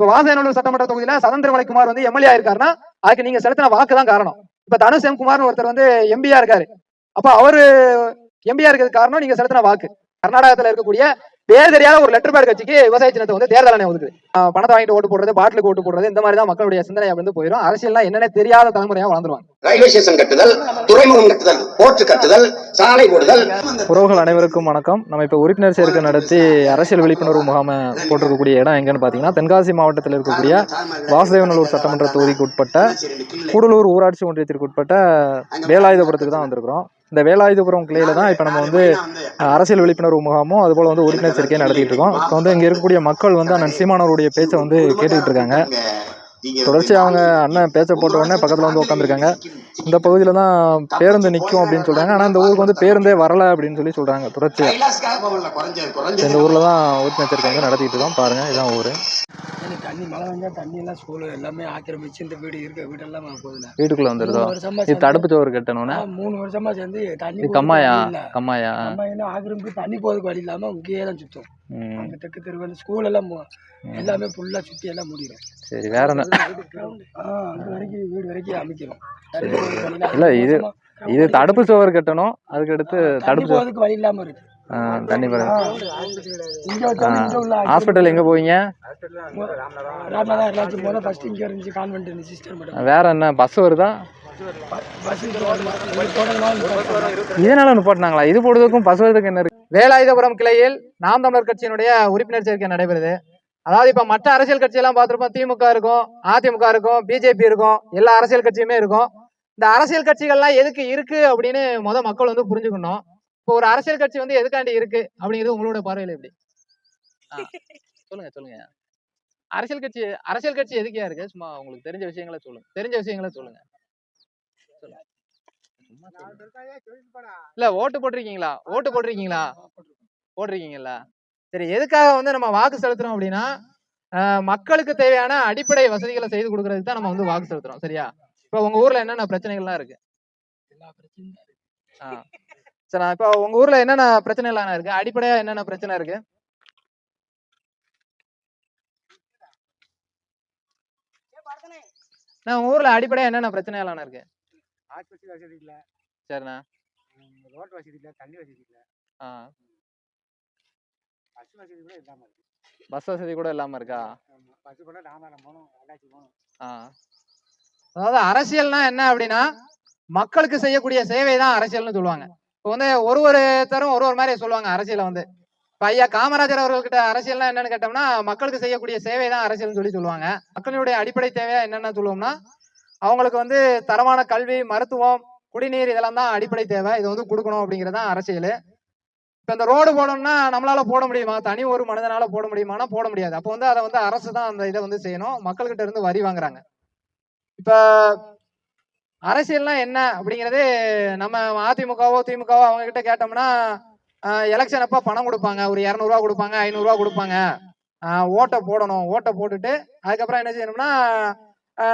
இப்ப வாசநல்லூர் சட்டமன்ற தொகுதியில சதந்திரமலை குமார் வந்து எம்எல்ஏ இருக்காருன்னா அதுக்கு நீங்க செலுத்தின வாக்கு தான் காரணம். இப்ப தனுஷ் எம் குமார்னு ஒருத்தர் வந்து எம்பியா இருக்காரு. அப்ப அவரு எம்பியா இருக்கிறது காரணம் நீங்க செலுத்தின வாக்கு. கர்நாடகத்துல இருக்கக்கூடிய பேர் தெரியாத ஒரு லெட்டர் பேட் கட்சிக்கு விவசாய சின்னத்தை வந்து தேர்தல் ஆணையம் ஒதுக்குது. பணத்தை வாங்கிட்டு ஓட்டு போடுறது பாட்டிலுக்கு ஓட்டு போடுறது இந்த மாதிரி தான் மக்களுடைய சிந்தனை வந்து போயிடும் அரசியல்லாம் என்னன்னே தெரியாத தலைமுறையா வளர்ந்துருவாங்க. ரயில்வே ஸ்டேஷன் கட்டுதல் துறைமுகம் கட்டுதல் போர்ட் கட்டுதல் சாலை போடுதல். உறவுகள் அனைவருக்கும் வணக்கம். நம்ம இப்போ உறுப்பினர் சேர்க்கை நடத்தி அரசியல் விழிப்புணர்வு முகாமை போட்டிருக்கக்கூடிய இடம் எங்கன்னு பார்த்தீங்கன்னா தென்காசி மாவட்டத்தில் இருக்கக்கூடிய வாசுதேவநல்லூர் சட்டமன்ற தொகுதிக்கு உட்பட்ட கூடலூர் ஊராட்சி ஒன்றியத்திற்கு உட்பட்ட வேலாயுதபுரத்துக்கு தான் வந்திருக்கிறோம். இந்த வேலாயுதபுரம் கிளையில தான் இப்போ நம்ம வந்து அரசியல் விழிப்புணர்வு முகாமும் அதுபோல் வந்து உறுப்பினர் சேர்க்கையை நடத்திட்டு இருக்கோம். இப்போ வந்து இங்கே இருக்கக்கூடிய மக்கள் வந்து அண்ணன் சீமானவருடைய பேச்சை வந்து கேட்டுக்கிட்டு இருக்காங்க. தொடர்ச்சியாக அவங்க அண்ணன் பேச்சை போட்ட உடனே பக்கத்தில் வந்து உட்காந்துருக்காங்க. இந்த பகுதியில் தான் பேருந்து நிற்கும் அப்படின்னு சொல்கிறாங்க ஆனால் இந்த ஊருக்கு வந்து பேருந்தே வரல அப்படின்னு சொல்லி சொல்கிறாங்க தொடர்ச்சியாக இந்த ஊரில் தான் உறுப்பினர் சேர்க்கை வந்து நடத்திட்டு இருக்கோம். பாருங்கள் இதான் ஊர். தண்ணி மழை வந்தால் தண்ணி எல்லாம் ஸ்கூலு எல்லாமே ஆக்கிரமிச்சு இந்த வீடு இருக்க வீடெல்லாம் போகுதுல வீட்டுக்குள்ளே வந்துருதோ? இது தடுப்பு சோறு கட்டணும்னா? மூணு வருஷமா சேர்ந்து தண்ணி கம்மாயா. கம்மாயா? நம்ம என்ன ஆக்கிரமிப்பு தண்ணி போறதுக்கு வழி இல்லாம இங்கேயே தான் சுத்தம். அங்க தெற்கு தெருவில் ஸ்கூல் எல்லாம் எல்லாமே ஃபுல்லா சுத்தி எல்லாம் முடியும் சரி வேற என்ன? அங்க வரைக்கும் வீடு வரைக்கும் அமைக்கிறோம் இல்ல, இது- இது தடுப்பு சுவர் கட்டணும். அதுக்கு அடுத்து தடுப்பு சுவர் போறதுக்கு வழி இல்லாம இருக்கு. ஆ, தண்ணி ஆ, ஹாஸ்பிட்டல் எங்கே போவீங்க? வேற என்ன? பஸ் வருதா? இதனால நிப்பாட்டினாங்களா? இது போடுறதுக்கும் பஸ் வரதுக்கு என்ன இருக்கு? வேலாயுதபுரம் கிளையில் நாம் தமிழர் கட்சியினுடைய உறுப்பினர் சேர்க்கை நடைபெறுது. அதாவது இப்ப மற்ற அரசியல் கட்சியெல்லாம் பார்த்துருப்போம் திமுக இருக்கும் அதிமுக இருக்கும் பிஜேபி இருக்கும் எல்லா அரசியல் கட்சியுமே இருக்கும். இந்த அரசியல் கட்சிகள்லாம் எதுக்கு இருக்கு அப்படின்னு முத மக்கள் வந்து புரிஞ்சுக்கணும். இப்போ ஒரு அரசியல் கட்சி வந்து எதுக்காண்டி இருக்கு அப்படிங்கிறது உங்களோட பார்வையில எப்படி? சொல்லுங்க சொல்லுங்க. அரசியல் கட்சி அரசியல் கட்சி எதுக்கியா இருக்கு? சும்மா உங்களுக்கு தெரிஞ்ச விஷயங்களை சொல்லுங்க. தெரிஞ்ச விஷயங்களை சொல்லுங்க. சொல்லுங்க. இல்ல ஓட்டு போட்டிருக்கீங்களா? ஓட்டு போட்டிருக்கீங்களா? போட்டிருக்கீங்களா? சரி எதுக்காக வந்து நம்ம வாக்கு செலுத்துறோம் அப்படின்னா மக்களுக்கு தேவையான அடிப்படை வசதிகளை செய்து கொடுக்கறதுக்கு தான் நம்ம வந்து வாக்கு செலுத்துறோம் சரியா? இப்போ உங்க ஊர்ல என்னென்ன பிரச்சனைகள்லாம் இருக்கு. சரி இப்போ உங்க ஊர்ல என்னென்ன பிரச்சனைகள்லாம் இருக்கு? அடிப்படையா என்னென்ன பிரச்சனை இருக்கு? நான் உங்க ஊர்ல அடிப்படையா என்னென்ன இருக்கு? ஆஸ்பத்திரி வசதி இல்லை. சரிண்ணா. ரோட் வசதி இல்லை தண்ணி வசதி இல்லை. ஆ. பஸ் வசதி கூட இல்லாமல் இருக்கு. பஸ் வசதி கூட இல்லாம இருக்கா? பஸ் போனால் ராமாயணம் போகணும் ரெண்டாச்சி போகணும் ஆ. அதாவது அரசியல்னா என்ன அப்படின்னா மக்களுக்கு செய்யக்கூடிய சேவை தான் அரசியல்னு சொல்லுவாங்க. இப்போ வந்து ஒரு ஒருத்தரும் ஒரு ஒரு மாதிரி சொல்லுவாங்க அரசியலை வந்து. இப்போ ஐயா காமராஜர் அவர்கள்கிட்ட அரசியல்னா என்னன்னு கேட்டோம்னா மக்களுக்கு செய்யக்கூடிய சேவை தான் அரசியல்னு சொல்லி சொல்லுவாங்க. மக்களுடைய அடிப்படை தேவையா என்னென்ன சொல்லுவோம்னா அவங்களுக்கு வந்து தரமான கல்வி மருத்துவம் குடிநீர் இதெல்லாம் தான் அடிப்படை தேவை. இதை வந்து கொடுக்கணும் அப்படிங்கிறது தான் அரசியல். இப்போ இந்த ரோடு போடணும்னா நம்மளால போட முடியுமா? தனி ஒரு மனிதனால போட முடியுமானா போட முடியாது. அப்போ வந்து அதை வந்து அரசு தான் அந்த இதை வந்து செய்யணும். மக்கள்கிட்ட இருந்து வரி வாங்குறாங்க. இப்போ அரசியல்னா என்ன அப்படிங்கிறது நம்ம அதிமுகவோ திமுகவோ அவங்க கிட்ட கேட்டோம்னா எலெக்ஷன் அப்போ பணம் கொடுப்பாங்க. ஒரு இரநூறுவா கொடுப்பாங்க ஐநூறுரூவா கொடுப்பாங்க. ஓட்டை போடணும். ஓட்டை போட்டுட்டு அதுக்கப்புறம் என்ன செய்யணும்னா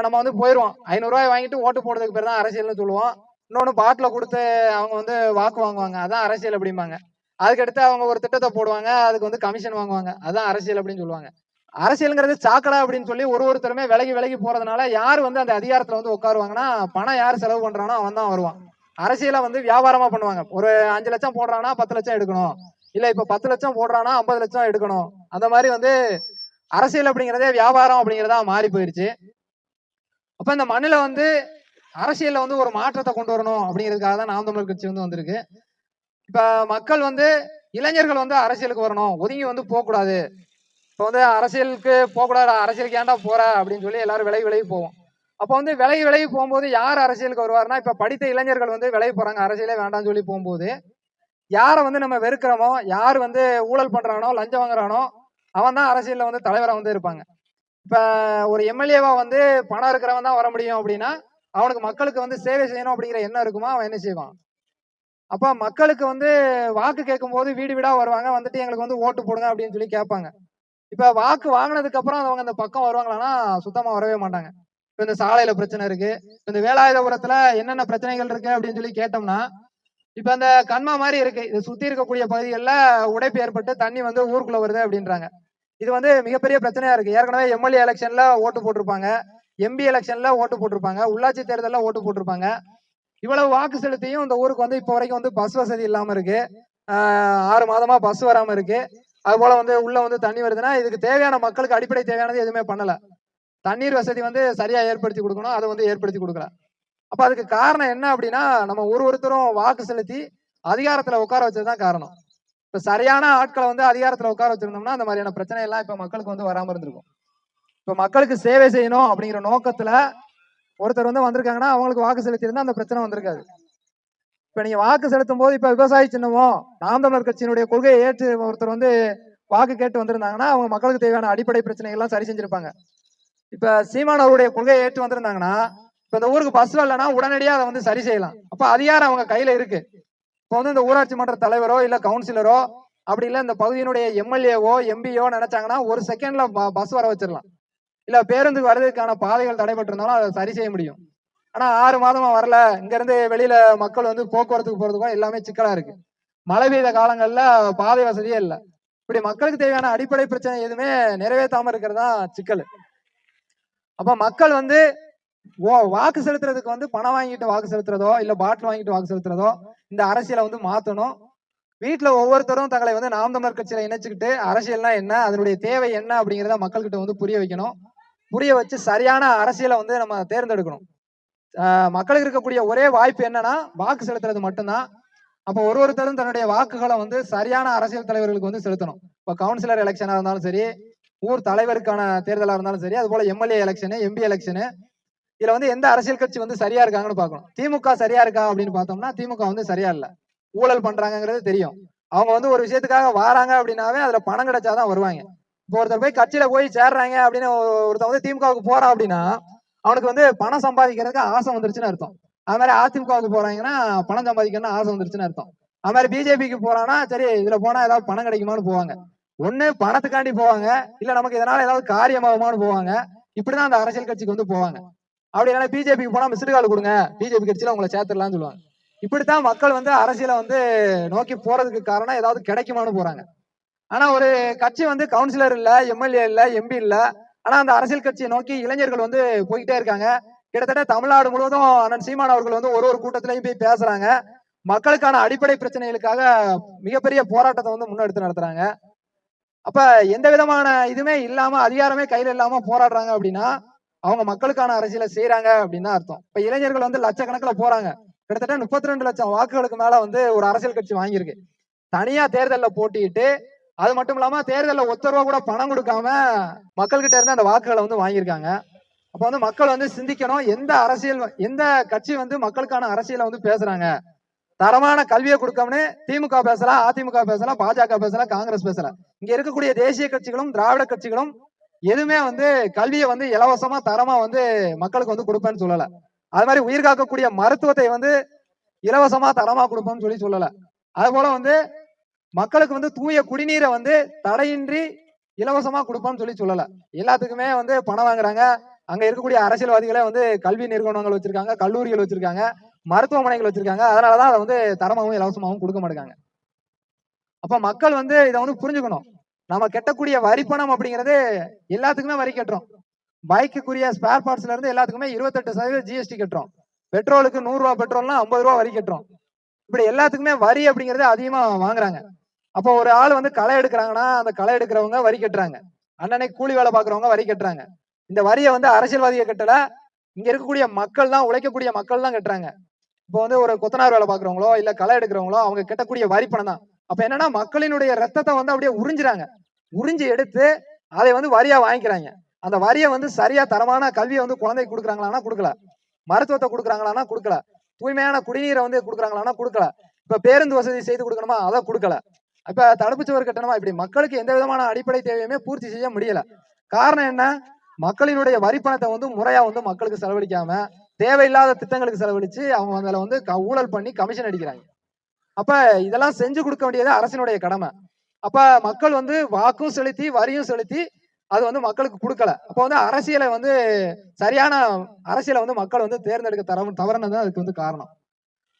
நம்ம வந்து போயிடுவோம் ஐநூறுரூவாய் வாங்கிட்டு ஓட்டு போடுறதுக்கு பேர் தான் அரசியல்னு சொல்லுவோம். இன்னொன்று பாட்டில் கொடுத்து அவங்க வந்து வாக்கு வாங்குவாங்க. அதான் அரசியல் அப்படிம்பாங்க. அதுக்கடுத்து அவங்க ஒரு திட்டத்தை போடுவாங்க. அதுக்கு வந்து கமிஷன் வாங்குவாங்க. அதான் அரசியல் அப்படின்னு சொல்லுவாங்க. அரசியலுங்கிறது சாக்கடை அப்படின்னு சொல்லி ஒரு ஒருத்தருமே விலகி விலகி போறதுனால யார் வந்து அந்த அதிகாரத்துல வந்து உட்காருவாங்கன்னா பணம் யார் செலவு பண்றானோ அவன் தான் வருவான். அரசியலை வந்து வியாபாரமா பண்ணுவாங்க. ஒரு அஞ்சு லட்சம் போடுறானா பத்து லட்சம் எடுக்கணும். இல்ல இப்ப பத்து லட்சம் போடுறானா ஐம்பது லட்சம் எடுக்கணும். அந்த மாதிரி வந்து அரசியல் அப்படிங்கிறதே வியாபாரம் அப்படிங்கிறதா மாறி போயிருச்சு. அப்ப இந்த மண்ணில் வந்து அரசியல்ல வந்து ஒரு மாற்றத்தை கொண்டு வரணும் அப்படிங்கிறதுக்காக தான் நாம் தமிழர் கட்சி வந்து வந்திருக்கு. இப்ப மக்கள் வந்து இளைஞர்கள் வந்து அரசியலுக்கு வரணும். ஒதுங்கி வந்து போகக்கூடாது. இப்போ வந்து அரசியலுக்கு போகக்கூடாது அரசியலுக்கு ஏன்டா போற அப்படின்னு சொல்லி எல்லாரும் விலகி விலகி போவோம். அப்போ வந்து விலகி விலகி போகும்போது யார் அரசியலுக்கு வருவார்னா இப்போ படித்த இளைஞர்கள் வந்து விலகி போறாங்க. அரசியலே வேண்டாம்னு சொல்லி போகும்போது யாரை வந்து நம்ம வெறுக்கிறோமோ யார் வந்து ஊழல் பண்றானோ லஞ்சம் வாங்குறானோ அவன் தான் அரசியலில் வந்து தலைவராக வந்து இருப்பாங்க. இப்போ ஒரு எம்எல்ஏவா வந்து பணம் இருக்கிறவன் தான் வர முடியும் அப்படின்னா அவனுக்கு மக்களுக்கு வந்து சேவை செய்யணும் அப்படிங்கிற எண்ணம் இருக்குமா? அவன் என்ன செய்வான்? அப்போ மக்களுக்கு வந்து வாக்கு கேட்கும்போது வீடு வீடா வருவாங்க. வந்துட்டு எங்களுக்கு வந்து ஓட்டு போடுங்க அப்படின்னு சொல்லி கேட்பாங்க. இப்ப வாக்கு வாங்கினதுக்கு அப்புறம் அவங்க அந்த பக்கம் வருவாங்களான்னா சுத்தமா வரவே மாட்டாங்க. இப்ப இந்த சாலையில பிரச்சனை இருக்கு. இந்த வேலாயுதபுரத்துல என்னென்ன பிரச்சனைகள் இருக்கு அப்படின்னு சொல்லி கேட்டோம்னா இப்ப அந்த கண்மா மாதிரி இருக்கு. இது சுத்தி இருக்கக்கூடிய பகுதிகளில் உடைப்பு ஏற்பட்டு தண்ணி வந்து ஊருக்குள்ள வருது அப்படின்றாங்க. இது வந்து மிகப்பெரிய பிரச்சனையா இருக்கு. ஏற்கனவே எம்எல்ஏ எலெக்ஷன்ல ஓட்டு போட்டிருப்பாங்க. எம்பி எலெக்ஷன்ல ஓட்டு போட்டிருப்பாங்க. உள்ளாட்சி தேர்தலில் ஓட்டு போட்டிருப்பாங்க. இவ்வளவு வாக்கு செலுத்தியும் இந்த ஊருக்கு வந்து இப்போ வரைக்கும் வந்து பஸ் வசதி இல்லாம இருக்கு. ஆறு மாதமா பஸ் வராம இருக்கு. அது போல வந்து உள்ள வந்து தண்ணி வருதுன்னா இதுக்கு தேவையான மக்களுக்கு அடிப்படை தேவையானது எதுவுமே பண்ணல. தண்ணீர் வசதி வந்து சரியா ஏற்படுத்தி கொடுக்கணும். அதை வந்து ஏற்படுத்தி கொடுக்கல. அப்ப அதுக்கு காரணம் என்ன அப்படின்னா நம்ம ஒரு ஒருத்தரும் வாக்கு செலுத்தி அதிகாரத்துல உட்கார வச்சதுதான் காரணம். இப்ப சரியான ஆட்களை வந்து அதிகாரத்துல உட்கார வச்சிருந்தோம்னா அந்த மாதிரியான பிரச்சனை எல்லாம் இப்ப மக்களுக்கு வந்து வராம இருந்திருக்கும். இப்போ மக்களுக்கு சேவை செய்யணும் அப்படிங்கிற நோக்கத்துல ஒருத்தர் வந்து வந்திருக்காங்கன்னா அவங்களுக்கு வாக்கு செலுத்தியிருந்தா அந்த பிரச்சனை வந்திருக்காது. இப்போ நீங்கள் வாக்கு செலுத்தும் போது இப்போ விவசாய சின்னமோ நாம் தமிழர் கட்சியினுடைய கொள்கையை ஏற்று ஒருத்தர் வந்து வாக்கு கேட்டு வந்திருந்தாங்கன்னா அவங்க மக்களுக்கு தேவையான அடிப்படை பிரச்சனைகள்லாம் சரி செஞ்சிருப்பாங்க. இப்போ சீமான் அவருடைய கொள்கையை ஏற்று வந்திருந்தாங்கன்னா இப்போ இந்த ஊருக்கு பஸ் வரலன்னா உடனடியாக அதை வந்து சரி செய்யலாம். அப்போ அதிகாரம் அவங்க கையில் இருக்கு? இப்போ வந்து இந்த ஊராட்சி மன்ற தலைவரோ இல்லை கவுன்சிலரோ அப்படி இல்லை இந்த பகுதியினுடைய எம்எல்ஏவோ எம்பியோ நினைச்சாங்கன்னா ஒரு செகண்ட்ல பஸ் வர வச்சிடலாம். இல்ல பேருந்துக்கு வர்றதுக்கான பாதைகள் தடைபட்டிருந்தாலும் அதை சரி செய்ய முடியும். ஆனா ஆறு மாதமா வரல. இங்க இருந்து வெளியில மக்கள் வந்து போக்குவரத்துக்கு போறதுக்கும் எல்லாமே சிக்கலா இருக்கு. மழை பெய்த காலங்கள்ல பாதை வசதியே இல்லை. இப்படி மக்களுக்கு தேவையான அடிப்படை பிரச்சனை எதுவுமே நிறைவேற்றாம இருக்கிறது தான் சிக்கல். அப்ப மக்கள் வந்து ஓ- வாக்கு செலுத்துறதுக்கு வந்து பணம் வாங்கிட்டு வாக்கு செலுத்துறதோ இல்ல பாட்டில் வாங்கிட்டு வாக்கு செலுத்துறதோ இந்த அரசியலை வந்து மாத்தணும். வீட்டுல ஒவ்வொருத்தரும் தங்களை வந்து நாம் தமிழர் கட்சியில இணைச்சுக்கிட்டு அரசியல்னா என்ன அதனுடைய தேவை என்ன அப்படிங்கிறத மக்கள்கிட்ட வந்து புரிய வைக்கணும். புரிய வச்சு சரியான அரசியலை வந்து நம்ம தேர்ந்தெடுக்கணும். ஆஹ் மக்களுக்கு இருக்கக்கூடிய ஒரே வாய்ப்பு என்னன்னா வாக்கு செலுத்துறது மட்டும்தான். அப்போ ஒரு ஒருத்தரும் தன்னுடைய வாக்குகளை வந்து சரியான அரசியல் தலைவர்களுக்கு வந்து செலுத்தணும். இப்போ கவுன்சிலர் எலெக்ஷனா இருந்தாலும் சரி ஊர் தலைவருக்கான தேர்தலா இருந்தாலும் சரி அது போல எம்எல்ஏ எலெக்ஷனு எம்பி எலெக்ஷனு இதுல வந்து எந்த அரசியல் கட்சி வந்து சரியா இருக்காங்கன்னு பார்க்கணும். திமுக சரியா இருக்கா அப்படின்னு பார்த்தோம்னா திமுக வந்து சரியா இல்லை. ஊழல் பண்றாங்கங்கிறது தெரியும். அவங்க வந்து ஒரு விஷயத்துக்காக வாராங்க அப்படின்னாவே அதுல பணம் கிடைச்சாதான் வருவாங்க. இப்போ ஒருத்தர் போய் கட்சியில போய் சேர்றாங்க அப்படின்னு ஒரு- ஒருத்தன் வந்து திமுகவுக்கு போறான் அப்படின்னா அவனுக்கு வந்து பணம் சம்பாதிக்கிறதுக்கு ஆசை வந்துருச்சுன்னு அர்த்தம். அது மாதிரி அதிமுகவுக்கு போறாங்கன்னா பணம் சம்பாதிக்கணும்னு ஆசை வந்துருச்சுன்னு அர்த்தம். அது மாதிரி பிஜேபிக்கு போறான்னா சரி இதுல போனா ஏதாவது பணம் கிடைக்குமான்னு போவாங்க. ஒண்ணு பணத்துக்காண்டி போவாங்க. இல்ல நமக்கு இதனால ஏதாவது காரியமாகுமான்னு போவாங்க. இப்படிதான் அந்த அரசியல் கட்சிக்கு வந்து போவாங்க. அப்படி இல்லைன்னா பிஜேபிக்கு போனா மிஸ்டு கால் கொடுங்க. பிஜேபி கட்சியில உங்களை சேர்த்துடலாம்னு சொல்லுவாங்க. இப்படித்தான் மக்கள் வந்து அரசியலை வந்து நோக்கி போறதுக்கு காரணம் ஏதாவது கிடைக்குமான்னு போறாங்க. ஆனா ஒரு கட்சி வந்து கவுன்சிலர் இல்ல எம்எல்ஏ இல்ல எம்பி இல்ல. ஆனா அந்த அரசியல் கட்சியை நோக்கி இளைஞர்கள் வந்து போய்கிட்டே இருக்காங்க. கிட்டத்தட்ட தமிழ்நாடு முழுவதும் அண்ணன் சீமான் அவர்கள் வந்து ஒரு ஒரு கூட்டத்திலையும் போய் பேசுறாங்க. மக்களுக்கான அடிப்படை பிரச்சனைகளுக்காக மிகப்பெரிய போராட்டத்தை வந்து முன்னெடுத்து நடத்துறாங்க. அப்ப எந்த விதமான இதுவுமே இல்லாம அதிகாரமே கையில இல்லாம போராடுறாங்க அப்படின்னா அவங்க மக்களுக்கான அரசியலை செய்யறாங்க அப்படின்னு அர்த்தம். இப்ப இளைஞர்கள் வந்து லட்சக்கணக்கில் போறாங்க. கிட்டத்தட்ட முப்பத்தி ரெண்டு லட்சம் வாக்குகளுக்கு மேல வந்து ஒரு அரசியல் கட்சி வாங்கியிருக்கு. தனியா தேர்தலில் போட்டியிட்டு அது மட்டும் இல்லாம தேர்தலில் ஒத்த ரூபா கூட பணம் கொடுக்காம மக்கள்கிட்ட இருந்து அந்த வாக்குகளை வந்து வாங்கியிருக்காங்க. அப்ப வந்து மக்கள் வந்து சிந்திக்கணும். எந்த அரசியல் எந்த கட்சி வந்து மக்களுக்கான அரசியலை வந்து பேசுறாங்க? தரமான கல்வியை கொடுக்கணும்னு திமுக பேசலாம் அதிமுக பேசலாம் பாஜக பேசலாம் காங்கிரஸ் பேசலாம் இங்க இருக்கக்கூடிய தேசிய கட்சிகளும் திராவிட கட்சிகளும் எதுவுமே வந்து கல்வியை வந்து இலவசமா தரமா வந்து மக்களுக்கு வந்து கொடுப்பேன்னு சொல்லல. அது மாதிரி உயிர் காக்கக்கூடிய மருத்துவத்தை வந்து இலவசமா தரமா கொடுப்போம்னு சொல்லி சொல்லல. அது போல வந்து மக்களுக்கு வந்து தூய குடிநீரை வந்து தடையின்றி இலவசமா கொடுப்போம்னு சொல்லி சொல்லல. எல்லாத்துக்குமே வந்து பணம் வாங்குறாங்க. அங்க இருக்கக்கூடிய அரசியல்வாதிகளே வந்து கல்வி நிறுவனங்கள் வச்சிருக்காங்க கல்லூரிகள் வச்சிருக்காங்க மருத்துவமனைகள் வச்சிருக்காங்க. அதனாலதான் அதை வந்து தரமாகவும் இலவசமாகவும் கொடுக்க மாட்டாங்க அப்ப மக்கள் வந்து இதை வந்து புரிஞ்சுக்கணும். நம்ம கெட்டக்கூடிய வரி பணம் அப்படிங்கிறது எல்லாத்துக்குமே வரி கட்டுறோம். பைக்குக்குரிய ஸ்பேர் பார்ட்ஸ்ல இருந்து எல்லாத்துக்குமே இருபத்தெட்டு சதவீதம் ஜிஎஸ்டி கட்டுறோம். பெட்ரோலுக்கு நூறு ரூபா பெட்ரோல்னா ஐம்பது ரூபா வரி கட்டுறோம். இப்படி எல்லாத்துக்குமே வரி அப்படிங்கறது அதிகமா வாங்குறாங்க. அப்போ ஒரு ஆள் வந்து களை எடுக்கிறாங்கன்னா அந்த களை எடுக்கிறவங்க வரி கட்டுறாங்க. அன்னன்னைக்கு கூலி வேலை பாக்குறவங்க வரி கட்டுறாங்க. இந்த வரியை வந்து அரசியல்வாதியை கட்டல. இங்க இருக்கக்கூடிய மக்கள் தான் உழைக்கக்கூடிய மக்கள் தான் கட்டுறாங்க. இப்போ வந்து ஒரு கொத்தனார் வேலை பாக்குறவங்களோ இல்ல களை எடுக்கிறவங்களோ அவங்க கட்டக்கூடிய வரி பணம் தான். அப்ப என்னன்னா மக்களினுடைய ரத்தத்தை வந்து அப்படியே உறிஞ்சுறாங்க. உறிஞ்சி எடுத்து அதை வந்து வரியா வாங்கிக்கிறாங்க. அந்த வரியை வந்து சரியா தரமான கல்வியை வந்து குழந்தைக்கு கொடுக்குறாங்களான்னா கொடுக்கல. மருத்துவத்தை கொடுக்குறாங்களான்னா கொடுக்கல. தூய்மையான குடிநீரை வந்து கொடுக்குறாங்களான்னா கொடுக்கல. இப்ப பேருந்து வசதி செய்து கொடுக்கணுமா? அதை கொடுக்கல. இப்ப தடுப்பு சுவர் கட்டணமா இப்படி? மக்களுக்கு எந்த விதமான அடிப்படை தேவையுமே பூர்த்தி செய்ய முடியல. காரணம் என்ன? மக்களினுடைய வரி பணத்தை வந்து முறையா வந்து மக்களுக்கு செலவழிக்காம தேவையில்லாத திட்டங்களுக்கு செலவழிச்சு அவங்க அதில் வந்து க- ஊழல் பண்ணி கமிஷன் அடிக்கிறாங்க. அப்ப இதெல்லாம் செஞ்சு கொடுக்க வேண்டியது அரசினுடைய கடமை. அப்ப மக்கள் வந்து வாக்கும் செலுத்தி வரியும் செலுத்தி அது வந்து மக்களுக்கு கொடுக்கல. அப்போ வந்து அரசியலை வந்து சரியான அரசியலை வந்து மக்கள் வந்து தேர்ந்தெடுக்க தர தவறுனது அதுக்கு வந்து காரணம்.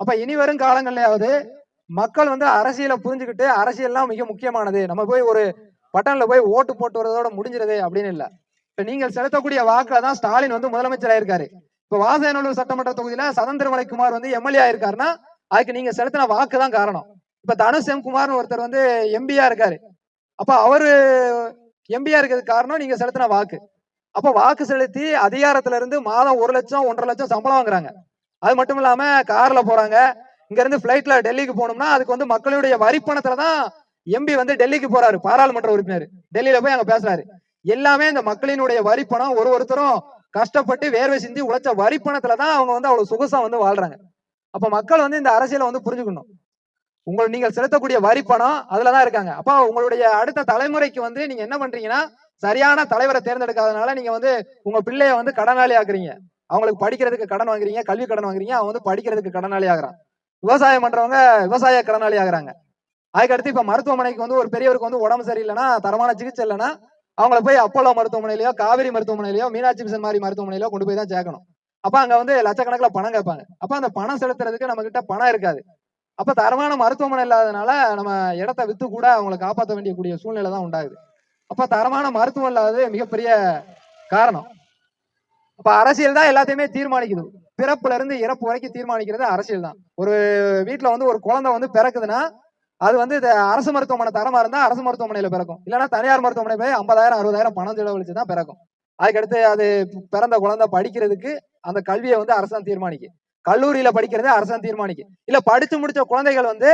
அப்ப இனி வரும் காலங்கள்லயாவது மக்கள் வந்து அரசியலை புரிஞ்சுக்கிட்டு அரசியல்லாம் மிக முக்கியமானது. நம்ம போய் ஒரு பட்டன்ல போய் ஓட்டு போட்டு வரதோட முடிஞ்சிருது அப்படின்னு இல்லை. இப்ப நீங்கள் செலுத்தக்கூடிய வாக்குல தான் ஸ்டாலின் வந்து முதலமைச்சர் ஆயிருக்காரு. இப்ப சட்டமன்ற தொகுதியில சதன் திருமலைக்குமார் வந்து எம்எல்ஏ ஆயிருக்காருன்னா அதுக்கு நீங்க செலுத்தின வாக்கு தான் காரணம். இப்ப தனுஷ் எம் குமார்னு ஒருத்தர் வந்து எம்பியா இருக்காரு. அப்ப அவரு எம்பியா இருக்கிறதுக்கு காரணம் நீங்க செலுத்தின வாக்கு. அப்ப வாக்கு செலுத்தி அதிகாரத்துல இருந்து மாதம் ஒரு லட்சம் ஒன்றரை லட்சம் சம்பளம் வாங்குறாங்க. அது மட்டும் இல்லாம கார்ல போறாங்க. இங்க இருந்து பிளைட்ல டெல்லிக்கு போகணும்னா அதுக்கு வந்து மக்களுடைய வரி தான் எம்பி வந்து டெல்லிக்கு போறாரு பாராளுமன்ற உறுப்பினர். டெல்லியில போய் அங்க பேசுறாரு. எல்லாமே இந்த மக்களினுடைய வரி பணம். ஒரு ஒருத்தரும் கஷ்டப்பட்டு வேர்வை சிந்தி உழைச்ச வரி தான் அவங்க வந்து அவ்வளவு சுகசம் வந்து வாழ்றாங்க. அப்ப மக்கள் வந்து இந்த அரசியலை வந்து புரிஞ்சுக்கணும். உங்கள் நீங்கள் செலுத்தக்கூடிய வரி பணம் அதுலதான் இருக்காங்க. அப்போ உங்களுடைய அடுத்த தலைமுறைக்கு வந்து நீங்க என்ன பண்றீங்கன்னா சரியான தலைவரை தேர்ந்தெடுக்காதனால நீங்க வந்து உங்க பிள்ளைய வந்து கடனாளி ஆக்குறீங்க. அவங்களுக்கு படிக்கிறதுக்கு கடன் வாங்குறீங்க கல்வி கடன் வாங்குறீங்க அவன் வந்து படிக்கிறதுக்கு கடனாளி ஆகிறான். விவசாயம் பண்றவங்க விவசாய கடனாளி ஆகுறாங்க. அதுக்கடுத்து இப்ப மருத்துவமனைக்கு வந்து ஒரு பெரியவருக்கு வந்து உடம்பு சரியில்லைன்னா தரமான சிகிச்சை இல்லைன்னா அவங்கள போய் அப்போலோ மருத்துவமனையிலயோ காவிரி மருத்துவமனையிலயோ மீனாட்சி மிஷன் மாதிரி மருத்துவமனையிலோ கொண்டு போய் தான் சேர்க்கணும். அப்ப அங்க வந்து லட்சக்கணக்கில் பணம் கேட்பாங்க. அப்ப அந்த பணம் செலுத்துறதுக்கு நம்ம கிட்ட பணம் இருக்காது. அப்ப தரமான மருத்துவமனை இல்லாதனால நம்ம இடத்த வித்து கூட அவங்களை காப்பாற்ற வேண்டிய கூடிய சூழ்நிலை தான் உண்டாகுது. அப்ப தரமான மருத்துவம் இல்லாதது மிகப்பெரிய காரணம். அப்ப அரசியல் தான் எல்லாத்தையுமே தீர்மானிக்குது. பிறப்புல இருந்து இறப்பு வரைக்கும் தீர்மானிக்கிறது அரசியல் தான். ஒரு வீட்டுல வந்து ஒரு குழந்தை வந்து பிறக்குதுன்னா அது வந்து அரசு மருத்துவமனை தரமா இருந்தா அரசு மருத்துவமனையில பிறக்கும். இல்லைன்னா தனியார் மருத்துவமனை போய் ஐம்பதாயிரம் அறுபதாயிரம் பணம் செலவழிச்சு தான் பிறக்கும். அதுக்கடுத்து அது பிறந்த குழந்தை படிக்கிறதுக்கு அந்த கல்வியை வந்து அரசாங்கம் தீர்மானிக்கும் கல்லூரியில படிக்கிறதே அரசாங்கம் தீர்மானிக்கும் இல்ல படிச்சு முடிச்ச குழந்தைகள் வந்து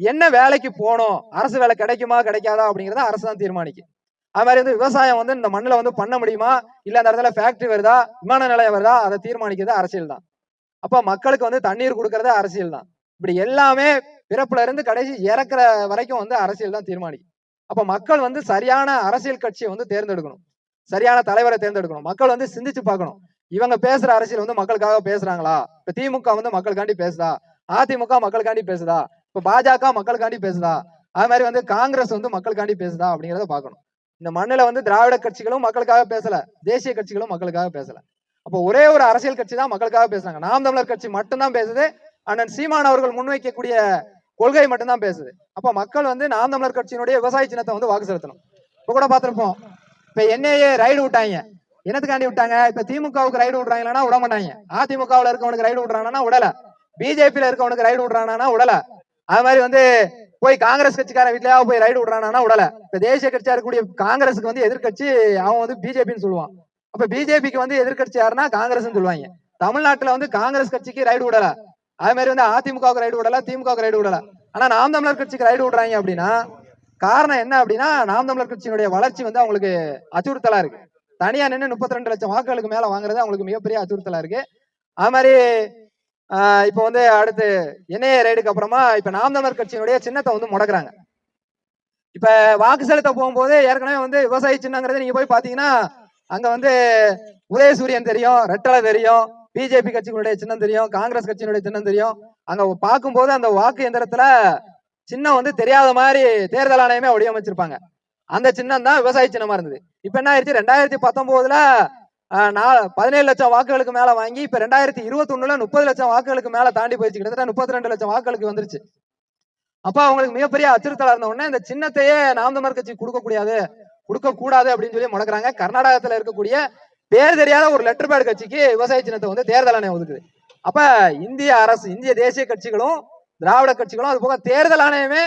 என்ன வேலைக்கு போகணும்? அரசு வேலை கிடைக்குமா கிடைக்காதா அப்படிங்கறத அரசாங்கம் தீர்மானிக்கும் அது மாதிரி வந்து விவசாயம் வந்து இந்த மண்ணுல வந்து பண்ண முடியுமா? இல்ல அந்த இடத்துல ஃபேக்டரி வருதா? விமான நிலையம் வருதா? அதை தீர்மானிக்கிறது அரசியல் தான். அப்ப மக்களுக்கு வந்து தண்ணீர் கொடுக்கறது அரசியல் தான். இப்படி எல்லாமே பிறப்புல இருந்து கடைசி இறக்குற வரைக்கும் வந்து அரசியல் தான் தீர்மானிக்கும் அப்ப மக்கள் வந்து சரியான அரசியல் கட்சியை வந்து தேர்ந்தெடுக்கணும். சரியான தலைவரை தேர்ந்தெடுக்கணும். மக்கள் வந்து சிந்திச்சு பார்க்கணும். இவங்க பேசுற அரசியல் வந்து மக்களுக்காக பேசுறாங்களா? இப்ப திமுக வந்து மக்களுக்காண்டி பேசுதா? அதிமுக மக்களுக்காண்டி பேசுதா? இப்ப பாஜக மக்களுக்காண்டி பேசுதா? அது மாதிரி வந்து காங்கிரஸ் வந்து மக்களுக்காண்டி பேசுதா அப்படிங்கிறத பார்க்கணும். இந்த மண்ணுல வந்து திராவிட கட்சிகளும் மக்களுக்காக பேசல தேசிய கட்சிகளும் மக்களுக்காக பேசல. அப்போ ஒரே ஒரு அரசியல் கட்சி தான் மக்களுக்காக பேசுறாங்க. நாம் தமிழர் கட்சி மட்டும்தான் பேசுது அண்ணன் சீமான் அவர்கள் முன்வைக்கக்கூடிய கொள்கை மட்டும்தான் பேசுது. அப்ப மக்கள் வந்து நாம் தமிழர் கட்சியினுடைய விவசாய சின்னத்தை வந்து வாக்கு செலுத்தணும். இப்ப கூட பார்த்திருப்போம். இப்ப என்னையே ரைடு விட்டாங்க. என்னத்துக்காண்டி விட்டாங்க? இப்ப திமுகவுக்கு ரைடு விடுறாங்கன்னா விட மாட்டாங்க. அதிமுகவுல இருக்கவனுக்கு ரைடு விடுறானா விடல. பிஜேபியில இருக்கவனுக்கு ரைடு விடுறானா விடல. அது மாதிரி வந்து போய் காங்கிரஸ் கட்சிக்காரன் வீட்லயா போய் ரைடு விடுறானா விடல. இப்ப தேசிய கட்சியா இருக்கக்கூடிய காங்கிரஸுக்கு வந்து எதிர்க்கட்சி அவன் வந்து பிஜேபின்னு சொல்லுவான். அப்ப பிஜேபிக்கு வந்து எதிர்க்கட்சி யாருன்னா காங்கிரஸ் சொல்லுவாங்க. தமிழ்நாட்டுல வந்து காங்கிரஸ் கட்சிக்கு ரைடு விடல அது மாதிரி வந்து அதிமுகவுக்கு ரைடு விடல திமுகவுக்கு ரைடு விடல ஆனா நாம் தமிழர் கட்சிக்கு ரைடு விடுறாங்க அப்படின்னா காரணம் என்ன அப்படின்னா நாம் தமிழர் கட்சியினுடைய வளர்ச்சி வந்து அவங்களுக்கு அச்சுறுத்தலா இருக்கு. தனியா நின்று முப்பத்தி ரெண்டு லட்சம் வாக்குகளுக்கு மேல வாங்குறது அவங்களுக்கு மிகப்பெரிய அச்சுறுத்தலா இருக்கு. அது மாதிரி ஆஹ் இப்போ வந்து அடுத்து என்ஐஏ ரைடுக்கு அப்புறமா இப்ப நாம் தமிழர் கட்சியினுடைய சின்னத்தை வந்து முடக்குறாங்க. இப்ப வாக்கு செலுத்த போகும்போது ஏற்கனவே வந்து விவசாய சின்னங்கிறது நீங்க போய் பாத்தீங்கன்னா அங்க வந்து உதயசூரியன் தெரியும் ரெட்டலை தெரியும் பிஜேபி கட்சிகளுடைய சின்னம் தெரியும் காங்கிரஸ் கட்சியினுடைய சின்னம் தெரியும். அங்க பார்க்கும்போது அந்த வாக்கு எந்திரத்துல சின்னம் வந்து தெரியாத மாதிரி தேர்தல் ஆணையமே வடிவமைச்சிருப்பாங்க அந்த சின்னம் தான் விவசாய சின்னமா இருந்தது. இப்ப என்ன ஆயிடுச்சு ரெண்டாயிரத்தி பத்தொன்பதுல பதினேழு லட்சம் வாக்குகளுக்கு மேல வாங்கி இப்ப ரெண்டாயிரத்தி இருபத்தி ஒண்ணுல முப்பது லட்சம் வாக்குகளுக்கு மேல தாண்டி போயிடுச்சு. கிட்டத்தட்ட முப்பத்தி ரெண்டு லட்சம் வாக்குகளுக்கு வந்துருச்சு. அப்ப அவங்களுக்கு மிகப்பெரிய அச்சுறுத்தலா இருந்த உடனே இந்த சின்னத்தையே நாம் தமிழர் கட்சி கொடுக்க கூடாது கொடுக்க கூடாது அப்படின்னு சொல்லி முடக்கிறாங்க. கர்நாடகத்துல இருக்கக்கூடிய பேர் தெரியாத ஒரு லெட்டர் பேட் கட்சிக்கு விவசாய சின்னத்தை வந்து தேர்தல் ஆணையம் ஒதுக்குது. அப்ப இந்திய அரசு இந்திய தேசிய கட்சிகளும் திராவிட கட்சிகளும் அது போக தேர்தல் ஆணையமே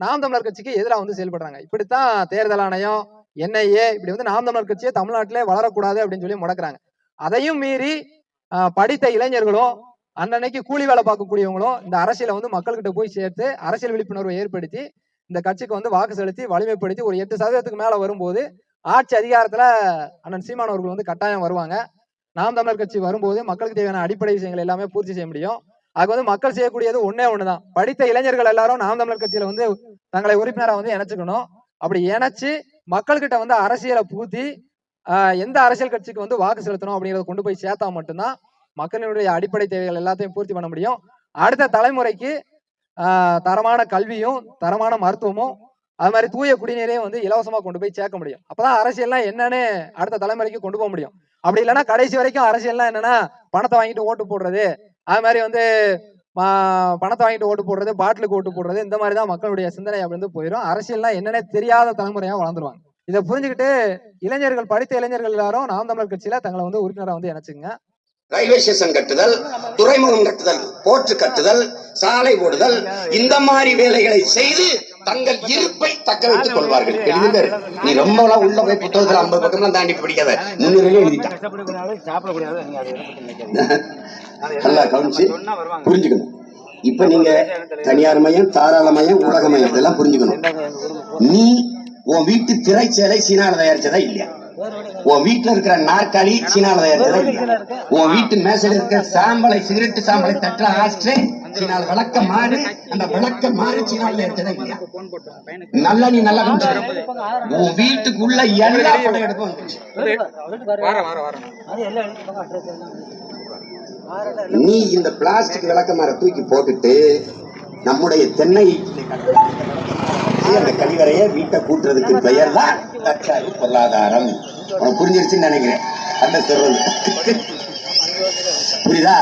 நாம் தமிழர் கட்சிக்கு எதிராக வந்து செயல்படுறாங்க. இப்படித்தான் தேர்தல் ஆணையம் என்ஐஏ இப்படி வந்து நாம் தமிழர் கட்சியை தமிழ்நாட்டிலே வளரக்கூடாது அப்படின்னு சொல்லி முடக்குறாங்க. அதையும் மீறி ஆஹ், படித்த இளைஞர்களும் அன்னன்னைக்கு கூலி வேலை பார்க்கக்கூடியவங்களும் இந்த அரசியலை வந்து மக்கள்கிட்ட போய் சேர்த்து அரசியல் விழிப்புணர்வை ஏற்படுத்தி இந்த கட்சிக்கு வந்து வாக்கு செலுத்தி வலிமைப்படுத்தி ஒரு எட்டு சதவீதத்துக்கு மேல வரும்போது ஆட்சி அதிகாரத்துல அண்ணன் சீமான் அவர்கள் வந்து கட்டாயம் வருவாங்க. நாம் தமிழர் கட்சி வரும்போது மக்களுக்கு தேவையான அடிப்படை விஷயங்கள் எல்லாமே பூர்த்தி செய்ய முடியும். அது வந்து மக்கள் செய்யக்கூடியது ஒன்னே ஒண்ணுதான். படித்த இளைஞர்கள் எல்லாரும் நாம் தமிழர் கட்சியில வந்து தங்களை உறுப்பினராக வந்து இணைச்சுக்கணும். அப்படி இணைச்சு மக்கள்கிட்ட வந்து அரசியலை பூத்தி எந்த அரசியல் கட்சிக்கு வந்து வாக்கு செலுத்தணும் அப்படிங்கறத கொண்டு போய் சேர்த்தா மட்டும்தான் மக்களினுடைய அடிப்படை தேவைகள் எல்லாத்தையும் பூர்த்தி பண்ண முடியும். அடுத்த தலைமுறைக்கு தரமான கல்வியும் தரமான மருத்துவமும் அது மாதிரி தூய குடிநீரையும் வந்து இலவசமா கொண்டு போய் சேர்க்க முடியும். அப்பதான் அரசியல்லாம் என்னன்னு அடுத்த தலைமுறைக்கு கொண்டு போக முடியும். அப்படி இல்லைன்னா கடைசி வரைக்கும் அரசியல்லாம் என்னன்னா பணத்தை வாங்கிட்டு ஓட்டு போடுறது. அது மாதிரி வந்து பணத்தை வாங்கிட்டு ஓட்டு போடுறது பாட்டிலுக்கு ஓட்டு போடுறது இந்த மாதிரி தான் மக்களுடைய சிந்தனை அப்படின்னு வந்து போயிடும் அரசியல்னா என்னன்னே தெரியாத தலைமுறையா வளர்ந்துருவாங்க. இதை புரிஞ்சுக்கிட்டு இளைஞர்கள் படித்த இளைஞர்கள் எல்லாரும் நாம் தமிழர் கட்சியில தங்களை வந்து உறுப்பினரா வந்து இணைச்சுங்க ரயில்வே ஸ்டேஷன் கட்டுதல் துறைமுகம் கட்டுதல் போற்று கட்டுதல் சாலை போடுதல் இந்த மாதிரி வேலைகளை செய்து தங்கள் இருப்பை தக்க வைத்துக் கொள்வார்கள். எழுதுங்கள் நீ ரொம்ப எல்லாம் உள்ள போய் புத்தகத்துல ஐம்பது பக்கம்லாம் தாண்டி பிடிக்காத. முன்னுரையிலே எழுதிட்டான் நல்லா கவனிச்சு புரிஞ்சுக்கணும். இப்ப நீங்க தனியார் மையம் தாராள மையம் ஊடக மையம் இதெல்லாம் புரிஞ்சுக்கணும். நீ உன் வீட்டு திரைச்சேலை சீனால தயாரிச்சதா இல்லையா? உன் வீட்டுல இருக்கிற நாற்காலி சீனால உன் வீட்டு மேசையில இருக்கிற சாம்பலை சிகரெட்டு சாம்பலை தட்டுற ஆஸ்ட்ரே சீனால விளக்க மாறு அந்த விளக்க மாறு சீனால தயாரிச்சதா இல்லையா? நல்லா நீ நல்லா உன் வீட்டுக்குள்ள எல்லா படம் எடுப்பும். நீ இந்த பிளாஸ்டிக் விளக்கமார தூக்கி போட்டுட்டு நம்முடைய தென்னை அந்த கழிவறைய வீட்டை கூட்டுறதுக்கு பெயர் தான் தற்சார்பு பொருளாதாரம். புரிஞ்சிருச்சுன்னு நினைக்கிறேன். அந்த சொல்றது. புரியுதா?